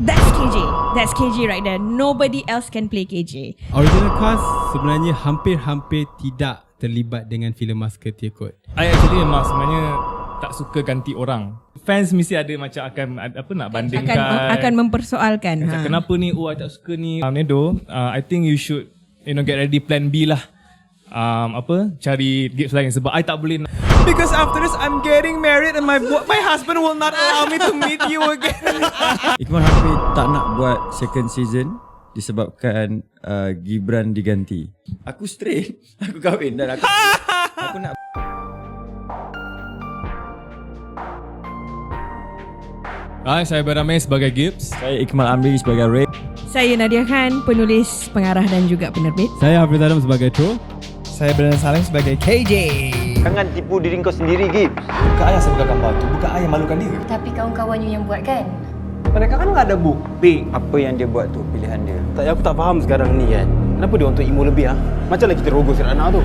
That's KJ. That's KJ right there. Nobody else can play KJ. Original cast sebenarnya hampir-hampir tidak terlibat dengan filem Musketeer Code. I actually memang sebenarnya tak suka ganti orang. Fans mesti ada macam akan apa nak bandingkan. Akan akan mempersoalkan. Macam Ha. kenapa ni oh I tak suka ni um, Nedo uh, I think you should you know get ready plan B lah um, apa cari gigs lain sebab I tak boleh because after this I'm getting married and my bo- my husband will not allow me to meet you again Ikmal hampir tak nak buat second season disebabkan uh, Gibran diganti. Aku straight, aku kahwin dan aku aku nak Hai saya Beramai sebagai Gibbs saya Ikmal Amri sebagai Ray. Saya Nadia Khan, penulis, pengarah dan juga penerbit. Saya Hafiz Adam sebagai Tro. Saya Brandon Salim sebagai KJ. Jangan tipu diri kau sendiri, Gibbs. Bukan ayah sebagai gambar tu Bukan ayah malukan dia Tapi kawan-kawan you yang buat kan? Mereka kan nggak ada bukti. Apa yang dia buat tu pilihan dia. Tak, aku tak faham sekarang ni kan. Kenapa dia untuk emo lebih ah? Macam lah kita rogo si Rana tu.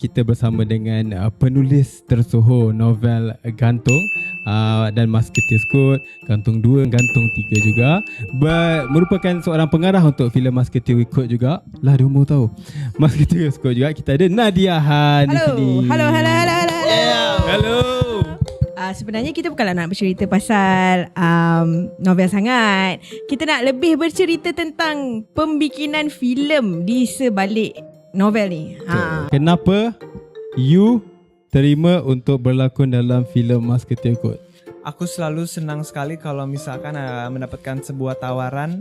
Kita bersama dengan uh, penulis tersohor novel Gantung uh, dan Musketeer Code, Gantung 2, Gantung 3 juga. Ber- merupakan seorang pengarah untuk filem Musketeer Code juga. Lah dia umur tahu. Musketeer Code juga. Kita ada Nadia Han di Hello. sini. Hello, hello, hello, hello. Hello Uh, sebenarnya kita bukanlah nak bercerita pasal um, novel sangat. Kita nak lebih bercerita tentang pembikinan filem di sebalik novel ni. Ha. Kenapa you terima untuk berlakon dalam filem Musketeer Code? Aku selalu senang sekali kalau misalkan uh, mendapatkan sebuah tawaran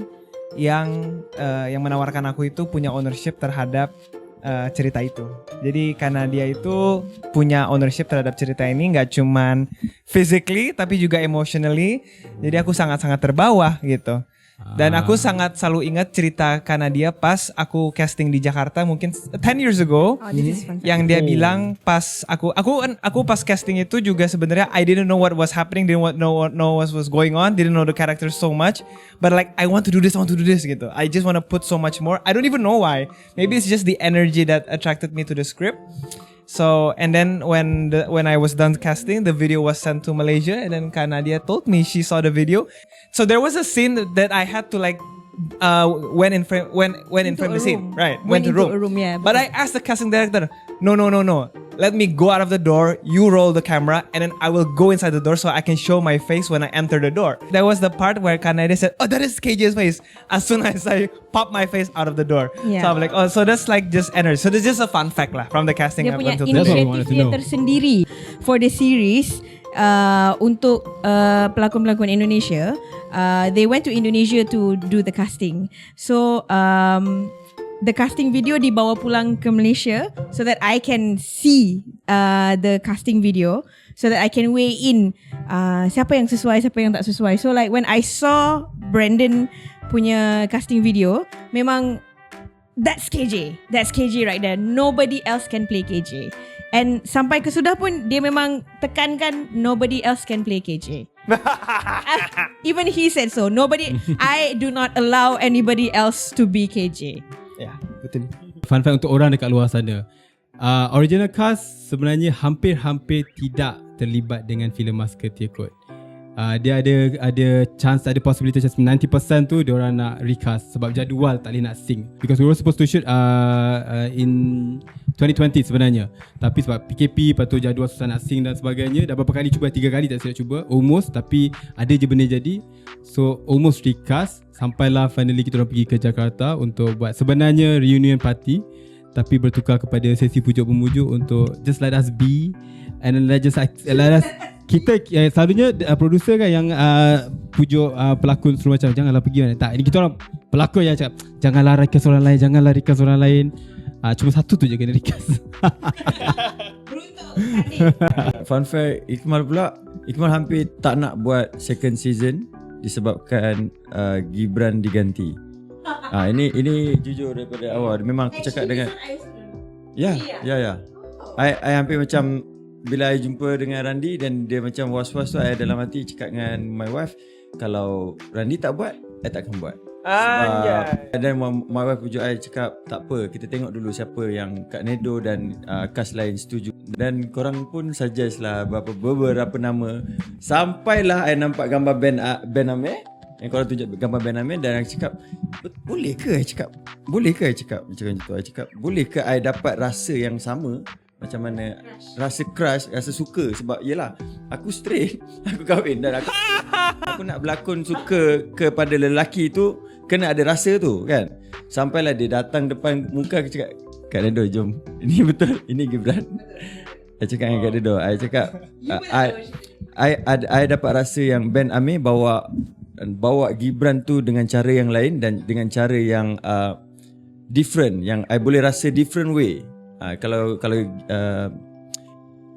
yang uh, yang menawarkan aku itu punya ownership terhadap uh, cerita itu. Jadi karena dia itu punya ownership terhadap cerita ini nggak cuman physically tapi juga emotionally. Jadi aku sangat-sangat terbawa gitu. Dan aku sangat selalu ingat cerita karena dia pas aku casting di Jakarta mungkin 10 years ago Oh, yang dia bilang pas aku aku aku pas casting itu juga sebenarnya I didn't know what was happening, didn't what, know what know what was going on, didn't know the characters so much, but like I want to do this, I want to do this gitu. I just want to put so much more. I don't even know why. Maybe it's just the energy that attracted me to the script. So and then when the when I was done casting, the video was sent to Malaysia, and then Kanadia told me she saw the video. So there was a scene that I had to like uh went in frame when went in Into frame the scene right Went went, to into room. a room, yeah, But I asked the casting director, no no no no, let me go out of the door. You roll the camera, and then I will go inside the door so I can show my face when I enter the door. That was the part where Kanade said, oh that is KJ's face. As soon as I pop my face out of the door, Yeah. so I'm like, oh so that's like just energy. So this is just a fun fact lah from the casting Dia up punya until That's what we today. wanted inisiatif to dia know. tersendiri for the series uh, untuk uh, pelakon-pelakon Indonesia. Uh, they went to Indonesia to do the casting. So um, the casting video dibawa pulang ke Malaysia so that I can see uh, the casting video so that I can weigh in uh, siapa yang sesuai siapa yang tak sesuai. So like when I saw Brandon punya casting video, memang That's KJ. That's KJ right there. Nobody else can play KJ. And sampai ke sudah pun dia memang tekankan nobody else can play KJ. Ah, Even he said so. Nobody I do not allow anybody else to be KJ. Yeah, betul. Fun fact untuk orang dekat luar sana. Uh, original cast sebenarnya hampir-hampir tidak terlibat dengan filem Musketeer Code. Uh, dia ada ada chance ada possibility macam 90% tu dia orang nak recast sebab jadual tak boleh nak sync because we were supposed to shoot uh, uh, in 2020 sebenarnya. Tapi sebab PKP lepas tu jadual susah nak sync dan sebagainya dah berapa kali cuba? Tiga kali tak silap cuba. Almost tapi ada je benda jadi. So almost recast. Sampailah finally kita orang pergi ke Jakarta untuk buat sebenarnya reunion party. Tapi bertukar kepada sesi pujuk-pemujuk untuk just let us be and then just let us kita uh, selalunya uh, producer kan yang uh, pujuk uh, pelakon suruh macam janganlah pergi mana tak ini kita orang pelakon yang cakap janganlah rekas orang lain janganlah rekas orang lain uh, cuma satu tu je kena rekas Fun fact, Ikmal pula Ikmal hampir tak nak buat second season disebabkan uh, Gibran diganti. Ah ini ini jujur daripada awal. Memang aku cakap dengan Ya, ya ya. I, I hampir macam bila I jumpa dengan Randi dan dia macam was-was tu I dalam hati cakap dengan my wife kalau Randi tak buat, I takkan buat. Anjay. And then my, wife pujuk I cakap tak apa kita tengok dulu siapa yang Kak Nedo dan uh, cast lain setuju. Dan korang pun suggest lah beberapa, beberapa nama. Sampailah I nampak gambar Ben uh, Ben Amir. Yang korang tunjuk gambar Ben Amir dan I cakap "Bet- boleh ke I cakap? Boleh ke I cakap macam itu? I cakap boleh ke I dapat rasa yang sama macam mana rasa crush, rasa suka sebab yelah aku straight, aku kahwin dan aku aku nak berlakon suka kepada lelaki tu kena ada rasa tu kan. Sampailah dia datang depan muka aku cakap Kak Nedo jom. Ini betul. Ini Gibran. I cakap dengan Kak Nedo. I cakap I, I, I, I dapat rasa yang Ben Amir bawa bawa Gibran tu dengan cara yang lain dan dengan cara yang uh, different yang I boleh rasa different way. Uh, kalau kalau uh,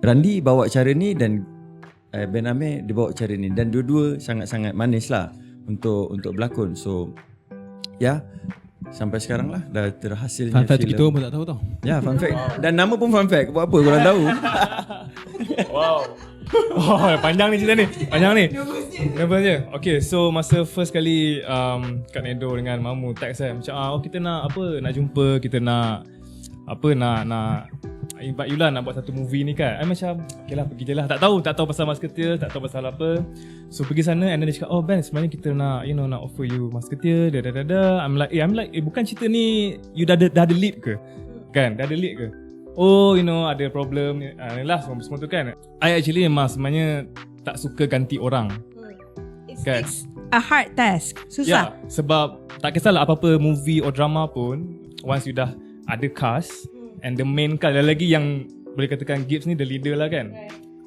Randi bawa cara ni dan uh, Ben Amir dia bawa cara ni dan dua-dua sangat-sangat manis lah untuk untuk berlakon. So ya sampai sekarang lah dah terhasilnya Fun fact filem. kita pun tak tahu tau. Ya fun fact Dan nama pun fun fact Buat apa korang tahu Wow. Oh, panjang ni cerita ni. Panjang ni. Kenapa je? Okay, so masa first kali um, Kak Nedo dengan Mamu text saya macam ah, oh kita nak apa? Nak jumpa, kita nak apa nak nak invite you lah nak buat satu movie ni kan. I macam okay lah pergi je lah. Tak tahu, tak tahu pasal Musketeer, tak tahu pasal apa. So pergi sana and then dia cakap, oh Ben sebenarnya kita nak you know nak offer you Musketeer, dah dah dah dah. I'm like, eh, I'm like, eh bukan cerita ni you dah ada, dah ada lead ke? Kan, dah ada lead ke? Oh, you know, ada problem. Uh, lah, semua, semua tu kan. I actually memang sebenarnya tak suka ganti orang. It's, Kan? it's a hard task. Susah. yeah, sebab tak kisahlah apa-apa movie or drama pun, once you dah ada cast, and the main cast, ada lagi yang boleh katakan Gibbs ni the leader lah kan.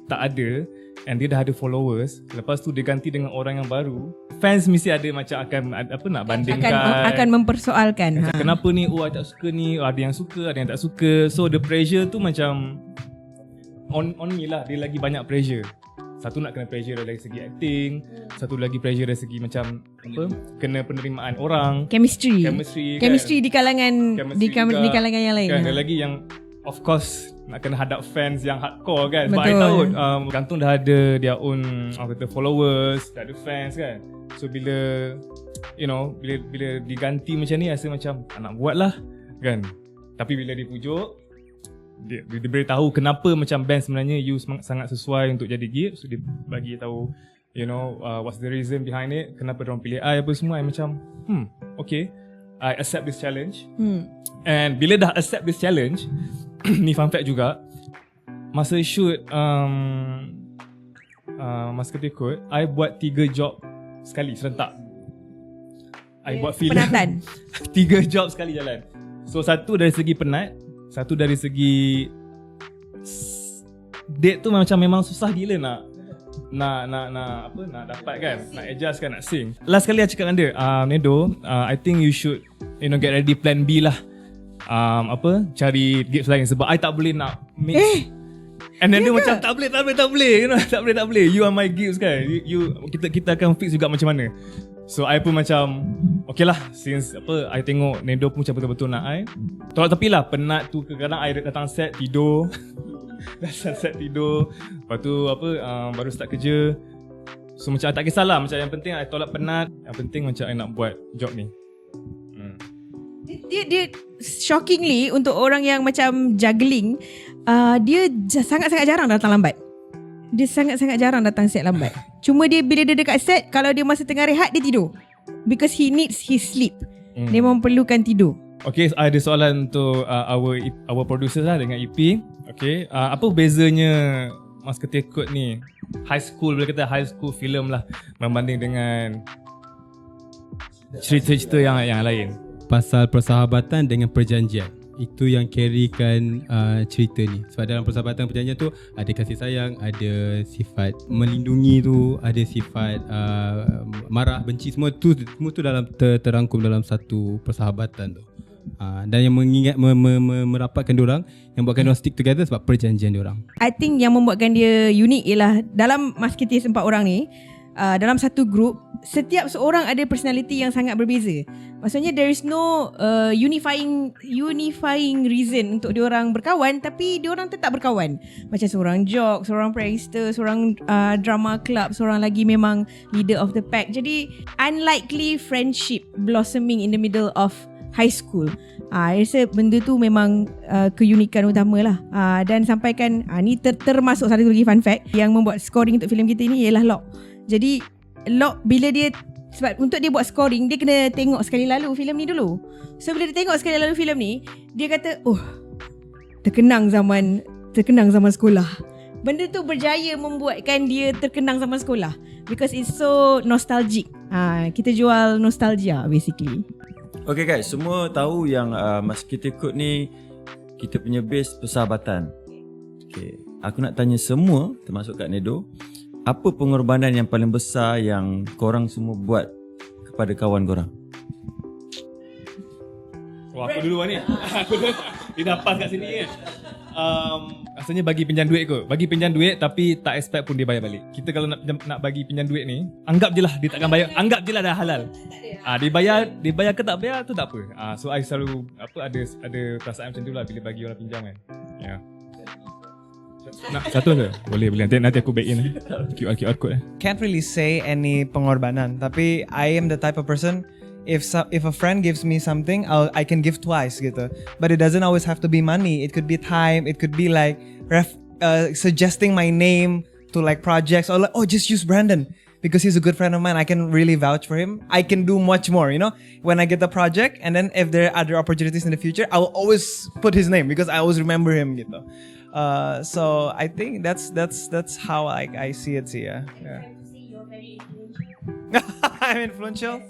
Tak ada, and dia dah ada followers. Lepas tu dia ganti dengan orang yang baru. Fans mesti ada macam akan apa nak bandingkan. Akan akan mempersoalkan. Macam Ha. kenapa ni oh I tak suka ni ada yang suka ada yang tak suka so the pressure tu macam on on me lah dia lagi banyak pressure satu nak kena pressure dari segi acting satu lagi pressure dari segi macam apa kena penerimaan orang Chemistry. chemistry Chemistry di kalangan Chemistry di, kam- juga. di kalangan yang lain. kan ha. ada lagi yang of course nak kena hadap fans yang hardcore kan sebab I Betul. tahu um, gantung dah ada their own apa kata followers dah ada fans kan so bila you know bila bila diganti macam ni rasa macam tak nak buat lah kan tapi bila dipujuk dia, dia, dia beritahu kenapa macam band sebenarnya you sangat sesuai untuk jadi Gibbs so dia bagi tahu you know uh, what's the reason behind it kenapa orang pilih I apa semua. I macam hmm okay. I accept this challenge. Hmm. And bila dah accept this challenge Ni fun fact juga Masa shoot um, uh, Musketeer Code I buat tiga job Sekali serentak. I buat film. Penatan. Tiga job sekali jalan. So satu dari segi penat Satu dari segi Date tu macam memang susah gila nak nak nak nak apa nak dapat kan nak adjust kan nak sing. Last kali I cakap dengan dia uh, Nedo uh, I think you should you know get ready plan B lah. Um, apa cari gigs lain sebab I tak boleh nak mix. Eh, And then dia macam tak boleh tak boleh tak boleh you know tak boleh tak boleh. You are my gigs kan? You, you kita kita akan fix juga macam mana so I pun macam okay lah since apa I tengok Nedo pun macam betul-betul nak I. Tolak tepi lah penat tu kadang-kadang I datang set tidur. Datang set tidur. Lepas tu apa um, baru start kerja. So macam I tak kisahlah macam yang penting I tolak penat. Yang penting macam I nak buat job ni. Hmm. dia dia shockingly untuk orang yang macam juggling, uh, dia j- sangat-sangat jarang datang lambat. Dia sangat-sangat jarang datang set lambat. Cuma dia bila dia dekat set, kalau dia masa tengah rehat dia tidur. Because he needs his sleep. Hmm. Dia memerlukan tidur. Okay, ada soalan untuk uh, our our producers lah dengan EP. Okay, uh, apa bezanya Musketeer Code ni? High school, boleh kata high school film lah membanding dengan cerita-cerita yang yang lain. Pasal persahabatan dengan perjanjian. Itu yang carrykan uh, cerita ni. Sebab dalam persahabatan perjanjian tu ada kasih sayang, ada sifat melindungi tu, ada sifat uh, marah, benci semua tu semua tu dalam ter, terangkum dalam satu persahabatan tu. Uh, dan yang mengingat me, me, me, merapatkan diorang yang buatkan diorang stick together sebab perjanjian diorang. I think yang membuatkan dia unik ialah dalam Musketeers empat orang ni, uh, dalam satu group setiap seorang ada personality yang sangat berbeza. Maksudnya there is no uh, unifying unifying reason untuk diorang berkawan tapi diorang tetap berkawan. Macam seorang jock, seorang prankster, seorang uh, drama club, seorang lagi memang leader of the pack. Jadi unlikely friendship blossoming in the middle of high school. Ah, uh, rasa benda tu memang uh, keunikan utama lah. Uh, dan sampaikan, uh, ni ter- termasuk satu lagi fun fact yang membuat scoring untuk filem kita ni ialah Lock. Jadi Lock bila dia sebab untuk dia buat scoring dia kena tengok sekali lalu filem ni dulu. So bila dia tengok sekali lalu filem ni, dia kata, "Oh, terkenang zaman terkenang zaman sekolah." Benda tu berjaya membuatkan dia terkenang zaman sekolah because it's so nostalgic. Ha, kita jual nostalgia basically. Okay guys, semua tahu yang uh, masa kita ikut ni kita punya base persahabatan. Okay, aku nak tanya semua termasuk Kak Nedo, apa pengorbanan yang paling besar yang korang semua buat kepada kawan korang? Wah, aku dulu ni. aku dulu. Dia dapat kat sini kan. Um, rasanya bagi pinjam duit kot. Bagi pinjam duit tapi tak expect pun dia bayar balik. Kita kalau nak nak bagi pinjam duit ni, anggap je lah dia takkan bayar. Anggap je lah dah halal. Ah, dia bayar, dia bayar ke tak bayar tu tak apa. Ah, so I selalu apa ada ada perasaan macam tu lah bila bagi orang pinjam kan. Ya. Yeah. Nak satu ke? Boleh boleh nanti nanti aku back in eh. QR QR code eh. Can't really say any pengorbanan, tapi I am the type of person if so, if a friend gives me something, I'll I can give twice gitu. But it doesn't always have to be money. It could be time. It could be like ref, uh, suggesting my name to like projects or like oh just use Brandon because he's a good friend of mine. I can really vouch for him. I can do much more. You know, when I get the project, and then if there are other opportunities in the future, I will always put his name because I always remember him gitu. Uh, so I think that's that's that's how I I see it. here. yeah. I'm influential.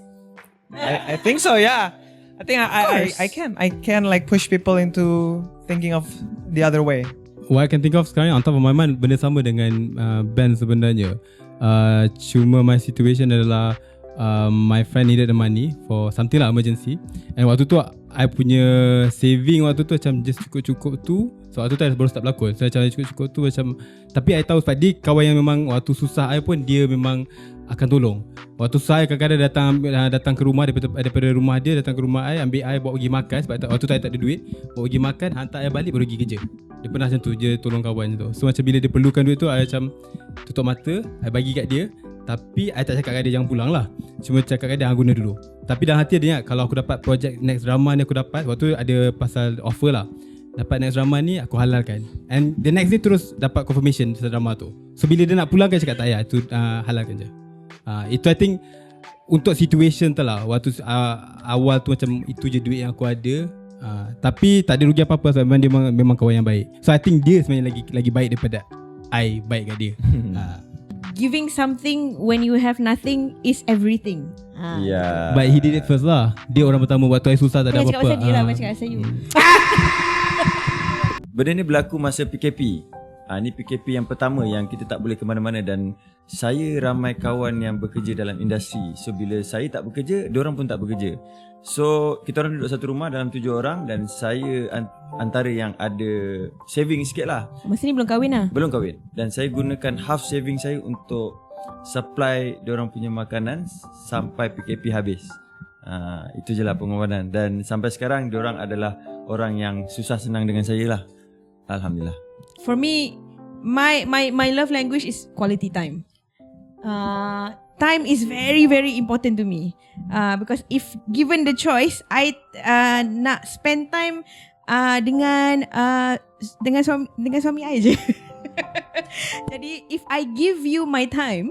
I, I think so. Yeah. I think I, I, I I can I can like push people into thinking of the other way. What I can think of sekarang on top of my mind benda sama dengan uh, band sebenarnya. Uh, cuma my situation adalah uh, my friend needed the money for something lah emergency and waktu tu I punya saving waktu tu macam just cukup-cukup tu so waktu tu I baru start berlakon. So macam cukup-cukup tu macam tapi I tahu sebab dia kawan yang memang waktu susah I pun dia memang akan tolong. Waktu susah I kadang-kadang datang datang ke rumah daripada, daripada rumah dia datang ke rumah I ambil I bawa pergi makan. Sebab waktu tu I tak ada duit bawa pergi makan hantar I balik baru pergi kerja. Dia pernah macam tu dia tolong kawan tu. So macam bila dia perlukan duit tu I macam tutup mata I bagi kat dia. Tapi I tak cakap kat dia jangan pulang lah. Cuma cakap kat dia guna dulu. Tapi dalam hati dia ingat Kalau aku dapat project next drama ni aku dapat Waktu tu ada pasal offer lah Dapat next drama ni aku halalkan. And the next day terus dapat confirmation pasal drama tu. So bila dia nak pulang kan cakap tak payah Itu uh, halalkan je. Uh, Itu I think Untuk situation tu lah. Waktu uh, awal tu macam Itu je duit yang aku ada. Uh, Tapi tak ada rugi apa-apa Sebab memang dia memang, memang kawan yang baik. So I think dia sebenarnya lagi lagi baik daripada I baik kat dia. Uh, Giving something when you have nothing is everything. Ha. Yeah. But he did it first lah. Dia orang pertama Waktu I susah tak ada cakap apa-apa. pasal dia lah, Ah. bukan cakap pasal you. Benda ni berlaku masa PKP. Ha, ni PKP yang pertama yang kita tak boleh ke mana-mana dan saya ramai kawan yang bekerja dalam industri. So bila saya tak bekerja, orang pun tak bekerja. So kita orang duduk satu rumah dalam tujuh orang dan saya an- antara yang ada saving sikit lah. Masa ni belum kahwin lah. Belum kahwin. Dan saya gunakan half saving saya untuk supply orang punya makanan sampai PKP habis. Ha, itu je lah pengorbanan. Dan sampai sekarang orang adalah orang yang susah senang dengan saya lah. Alhamdulillah. For me, my my my love language is quality time. Uh, time is very very important to me. Uh, because if given the choice, I uh, nak spend time uh, dengan uh, dengan suami dengan suami I je. Jadi if I give you my time,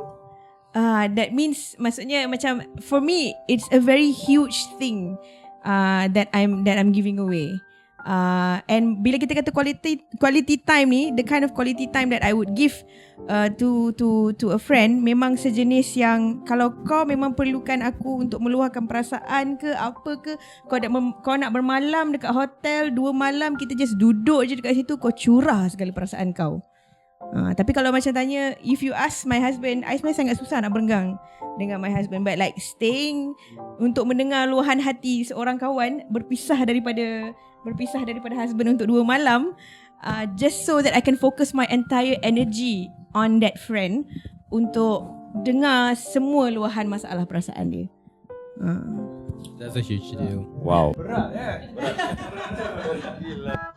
uh, that means maksudnya macam for me it's a very huge thing uh, that I'm that I'm giving away. Uh, and bila kita kata quality quality time ni, the kind of quality time that I would give uh, to to to a friend memang sejenis yang kalau kau memang perlukan aku untuk meluahkan perasaan ke apa ke kau nak mem- kau nak bermalam dekat hotel dua malam kita just duduk je dekat situ kau curah segala perasaan kau. Uh, tapi kalau macam tanya if you ask my husband I sebenarnya sangat susah nak berenggang dengan my husband but like staying untuk mendengar luahan hati seorang kawan berpisah daripada berpisah daripada husband untuk dua malam uh, just so that I can focus my entire energy on that friend untuk dengar semua luahan masalah perasaan dia. Ha. That's a huge deal. Wow.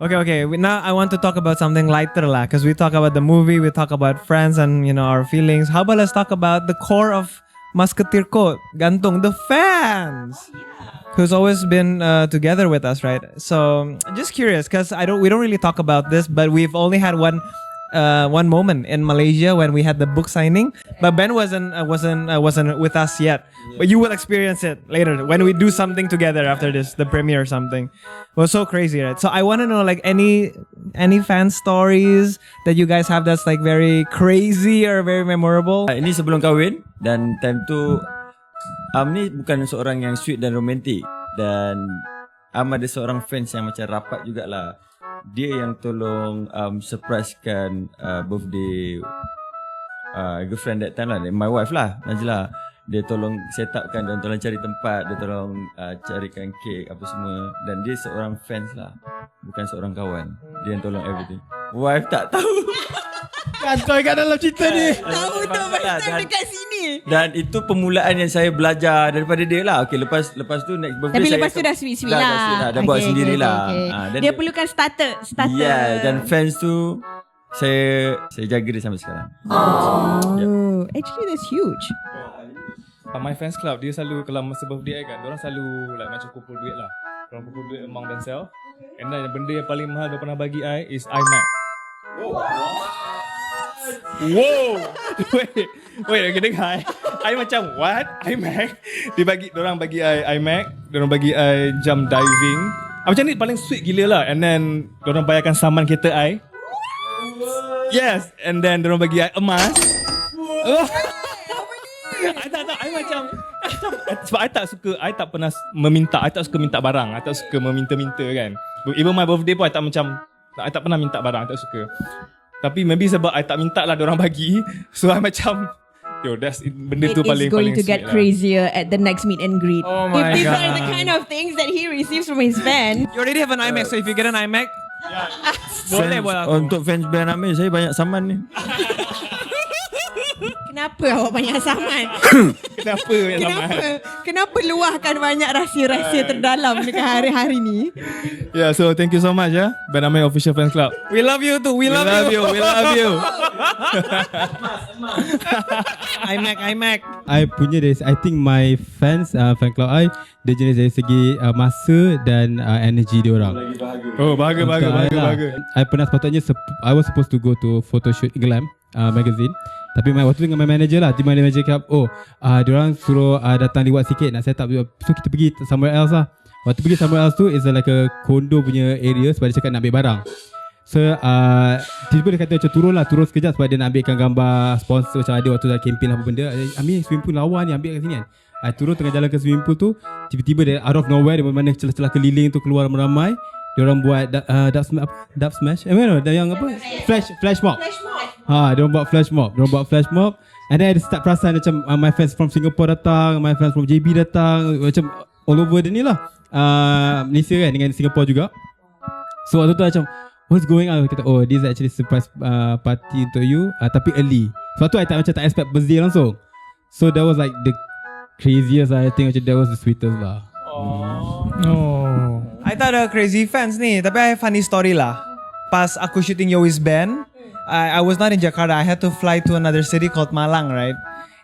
Okay, okay. We, now I want to talk about something lighter lah, because we talk about the movie, we talk about friends and you know our feelings. How about let's talk about the core of Musketeer Code, Gantung, the fans, who's always been uh, together with us, right? So just curious, because I don't, we don't really talk about this, but we've only had one. Uh, one moment in Malaysia when we had the book signing, but Ben wasn't uh, wasn't uh, wasn't with us yet. But you will experience it later when we do something together after this, the premiere or something. It was so crazy, right? So I want to know like any any fan stories that you guys have that's like very crazy or very memorable. Ah, Ini sebelum kahwin dan time tu Am ni bukan seorang yang sweet dan romantik dan Am ada seorang fans yang macam rapat jugalah. Dia yang tolong um, surprisekan uh, birthday uh, girlfriend that time lah, my wife lah, Najla. Dia tolong set upkan dan tolong cari tempat, dia tolong uh, carikan kek apa semua dan dia seorang fans lah. Bukan seorang kawan. Dia yang tolong everything. Wife tak tahu. Kantoi kat dalam cerita ni. Tahu tu Lah, first time dan- dekat sini. Dan itu permulaan yang saya belajar daripada dia lah. Okay, lepas lepas tu next birthday Tapi saya lepas tu dah sweet-sweet dah, lah. Dah, sweet lah. dah buat Okay, sendirilah. okay, okay. Ah, dan dia perlukan starter, starter. Ya, dan fans tu saya saya jaga dia sampai sekarang. Oh, actually that's huge. Uh, my fans club dia selalu kalau masa birthday I kan, orang selalu like macam kumpul duit lah. Orang kumpul duit among themselves. And then benda yang paling mahal dia pernah bagi I is iMac. Wow. wait, wait, okay, dengar. I, I macam what? iMac. Dia bagi, orang bagi I iMac. Orang bagi I jam diving. Ah, macam ni paling sweet gila lah. And then orang bayarkan saman kereta I. Yes, and then orang bagi I emas. Oh. I tak tak I macam sebab I tak suka I tak pernah meminta I tak suka minta barang I tak suka meminta-minta kan even my birthday pun I tak macam I tak pernah minta barang I tak suka tapi maybe sebab I tak minta lah orang bagi so I macam yo that's benda It tu is paling going paling to get lah. crazier at the next meet and greet. Oh if my these are God. the kind of things that he receives from his fan, You already have an iMac, so if you get an iMac, boleh Fans, buat aku. untuk fans band Amir saya banyak saman ni. kenapa awak banyak saman? kenapa yang sama kenapa? Kenapa luahkan banyak rahsia-rahsia terdalam dekat hari-hari ni? yeah so thank you so much ya Ben Amir official fan club We love you too. We, we love, love you we love you iMac, iMac. I punya dari I think my fans uh, fan club I dia jenis dari segi uh, masa dan uh, energy dia orang. oh bahagia bahagia bahagia lah. bahagia I pernah sepatutnya sep- I was supposed to go to photo shoot Glam uh, magazine. Tapi my, waktu tu dengan my manager lah. Tiba manager cakap Oh uh, Diorang suruh uh, datang lewat sikit Nak set up So kita pergi somewhere else lah. Waktu pergi somewhere else tu Is like a condo punya area Sebab dia cakap nak ambil barang. So uh, Tiba-tiba dia kata macam turun lah Turun sekejap sebab dia nak ambilkan gambar Sponsor macam ada Waktu dah campaign lah apa benda. Eh, Ambil swimming pool lawa ni Ambil kat sini kan? Uh, Turun tengah jalan ke swimming pool tu Tiba-tiba dia out of nowhere Dia mana celah-celah keliling tu Keluar ramai-ramai dia orang buat uh, dub, smash, dub smash Eh mana yang apa Flash Flash mob Ha, dia orang buat flash mob. Dia orang buat flash mob. And then ada start perasan macam uh, my fans from Singapore datang, my fans from JB datang, macam all over the ni lah. Uh, Malaysia kan dengan Singapore juga. So waktu tu macam what's going on? Kita oh this is actually surprise uh, party untuk you uh, tapi early. Sebab tu I tak macam tak expect birthday langsung. So that was like the craziest lah. I think macam that was the sweetest lah. Oh. I thought uh, crazy fans ni, tapi I funny story lah. Pas aku shooting Yo Is Ben, I, I was not in Jakarta. I had to fly to another city called Malang, right?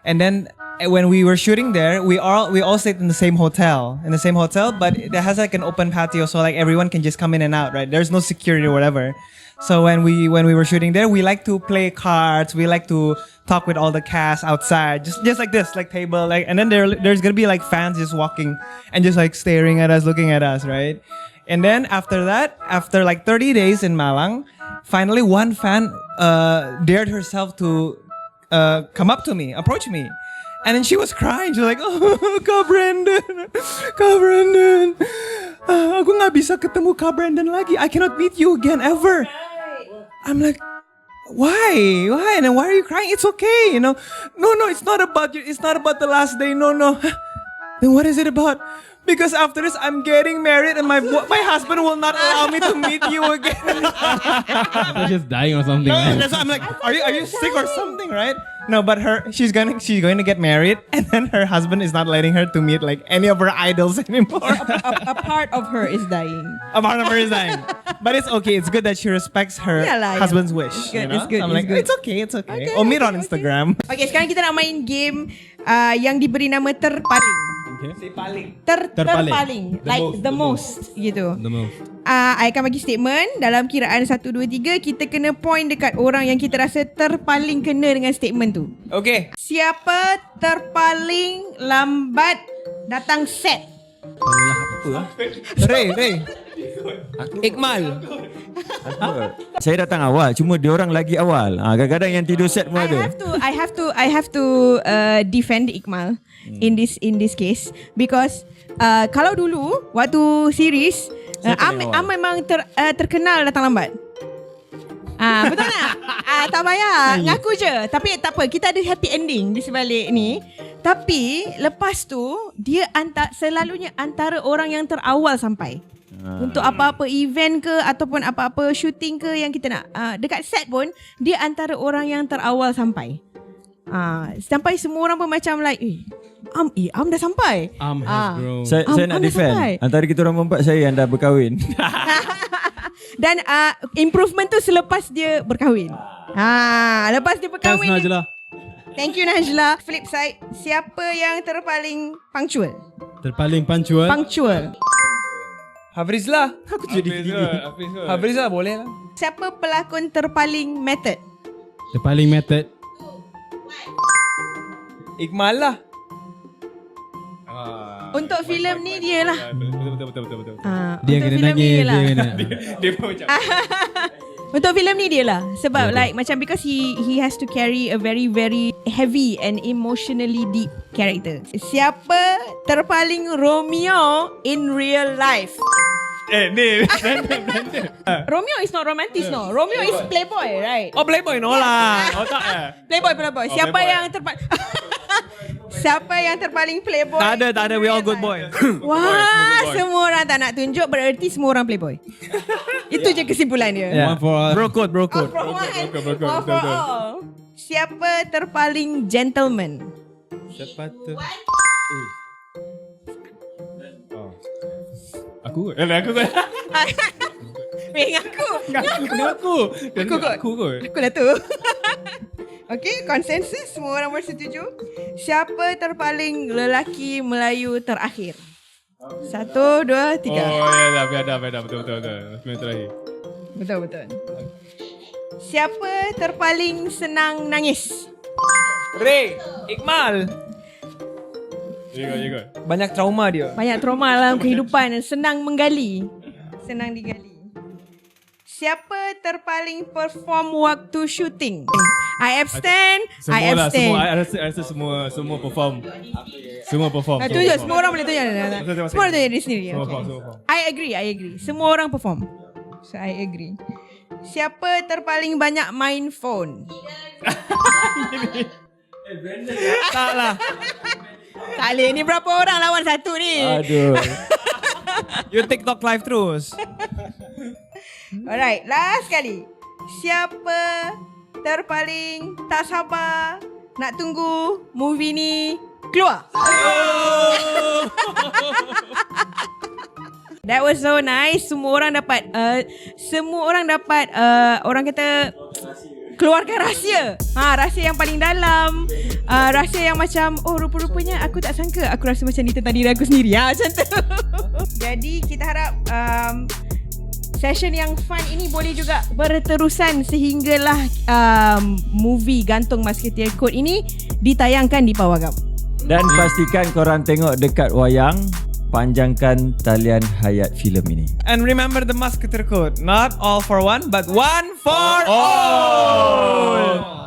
And then uh, when we were shooting there, we all we all stayed in the same hotel, in the same hotel, but it has like an open patio, so like everyone can just come in and out, right? There's no security or whatever. So when we when we were shooting there, we like to play cards. We like to talk with all the cast outside, just just like this, like table, like. And then there there's gonna be like fans just walking and just like staring at us, looking at us, right? And then after that, after like 30 days in Malang, finally one fan uh, dared herself to uh, come up to me, approach me. And then she was crying. She was like, oh, Kak Brandon, Kak Brandon. Ah, aku nggak bisa ketemu Kak Brandon lagi. I cannot meet you again ever. I'm like, why? Why? And then why are you crying? It's okay, you know. No, no, it's not about you. It's not about the last day. No, no. Then what is it about? Because after this, I'm getting married and my bo- my husband will not allow me to meet you again. They're just dying or something. right? That's why I'm like, are you are you sick or something, right? No, but her she's gonna she's going to get married, and then her husband is not letting her to meet like any of her idols anymore. a, a part of her is dying. A part of her is dying, but it's okay. It's good that she respects her Yeah lah, yeah. husband's wish. It's good, you know? it's good, I'm it's like, good. it's okay, it's okay. Okay, Or meet okay, on okay. Instagram. Okay, sekarang kita nak main game uh, yang diberi nama terpaling. Okay. Ter, Terpaling. terpaling. The like most, the the most, gitu. The most. uh, I akan bagi statement dalam kiraan 1 2 3 kita kena point dekat orang yang kita rasa terpaling kena dengan statement tu. Okay. Siapa terpaling lambat datang set? Ray, Ray. Ikmal. Saya datang awal Cuma diorang lagi awal ha, Kadang-kadang yang tidur set pun I ada have to I have to I have to uh, defend Ikmal in this in this case because uh, kalau dulu waktu series uh, Am. Am memang ter, uh, terkenal datang lambat. Ah betul tak? Ah tak payah ngaku je. Tapi tak apa, kita ada happy ending di sebalik ni. Tapi lepas tu dia antara selalunya antara orang yang terawal sampai. Untuk apa-apa event ke ataupun apa-apa shooting ke yang kita nak uh, dekat set pun dia antara orang yang terawal sampai. Ah, sampai semua orang pun macam like, eh, Am, eh, Am dah sampai. Arm has Ah. grown. Saya, Am- saya nak am dah defend sampai. Antara kita orang berempat Saya yang dah berkahwin Dan uh, improvement tu selepas dia berkahwin. Ha, lepas dia berkahwin. dia- Najla. Thank you Najla. Flip side, siapa yang terpaling punctual? Terpaling pancuan. Punctual. Hafrizlah. Aku jadi Hafrizlah boleh lah. Siapa pelakon terpaling method? Terpaling method. Ikmal lah. Untuk filem ni dia lah. Betul betul betul betul betul. Ha, Dia yang untuk kena nangis. dia Dia lah. kena. Dia pun macam Untuk filem ni dia lah Sebab like Macam because he He has to carry A very very Heavy and emotionally deep Character. Siapa Terpaling Romeo In real life? Eh ni Romeo is not romantic no. Romeo is playboy. right? Oh Playboy no lah. Oh tak eh. Playboy playboy. Siapa playboy. yang terpaling Siapa yang terpaling playboy Tak ada, tak ada. We all good boy. Wah Semua orang tak nak tunjuk Bererti semua orang playboy Itu je kesimpulan dia One for all. Bro code, bro code. For one, Broken, broken, one for all. Siapa terpaling gentleman? Siapa tu? Aku Eh aku Weh, ngaku. Aku Aku Aku kot. Aku kot Aku lah tu. Okey, konsensus semua orang bersetuju. Siapa terpaling lelaki Melayu terakhir? Satu, dua, tiga. Oh ya dah Biar dah Biar dah Betul betul betul Sembilan terakhir Betul, betul. Siapa terpaling senang nangis? Ray, go Banyak trauma dia. Banyak trauma dalam kehidupan dan senang menggali. Senang digali. Siapa terpaling perform waktu syuting? I abstain. I Semua lah abstain. Semua I rasa, I rasa semua Semua perform Semua perform tunjuk semua orang boleh tunjuk. Masing-masing. Semua orang tunjuk diri sendiri. Semua Okay. perform Semua perform I agree, I agree. Semua orang perform. So I agree. Siapa terpaling banyak main phone? Tak lah. Tak boleh. Ni berapa orang lawan satu ni? Aduh You TikTok live terus. Alright, last kali. Siapa terpaling tak sabar nak tunggu movie ni keluar? That was so nice. Semua orang dapat uh, semua orang dapat uh, orang kata keluarkan rahsia. Ha, rahsia yang paling dalam. Uh, rahsia yang macam oh rupa-rupanya aku tak sangka aku rasa macam ni tentang diri aku sendiri. Ha, macam tu. Jadi kita harap um, session yang fun ini boleh juga berterusan sehinggalah um, movie Gantung Musketeer Code ini ditayangkan di Pawagam. Dan pastikan korang tengok dekat wayang Panjangkan talian hayat filem ini And remember the musketeer code. Not all for one, but one for all.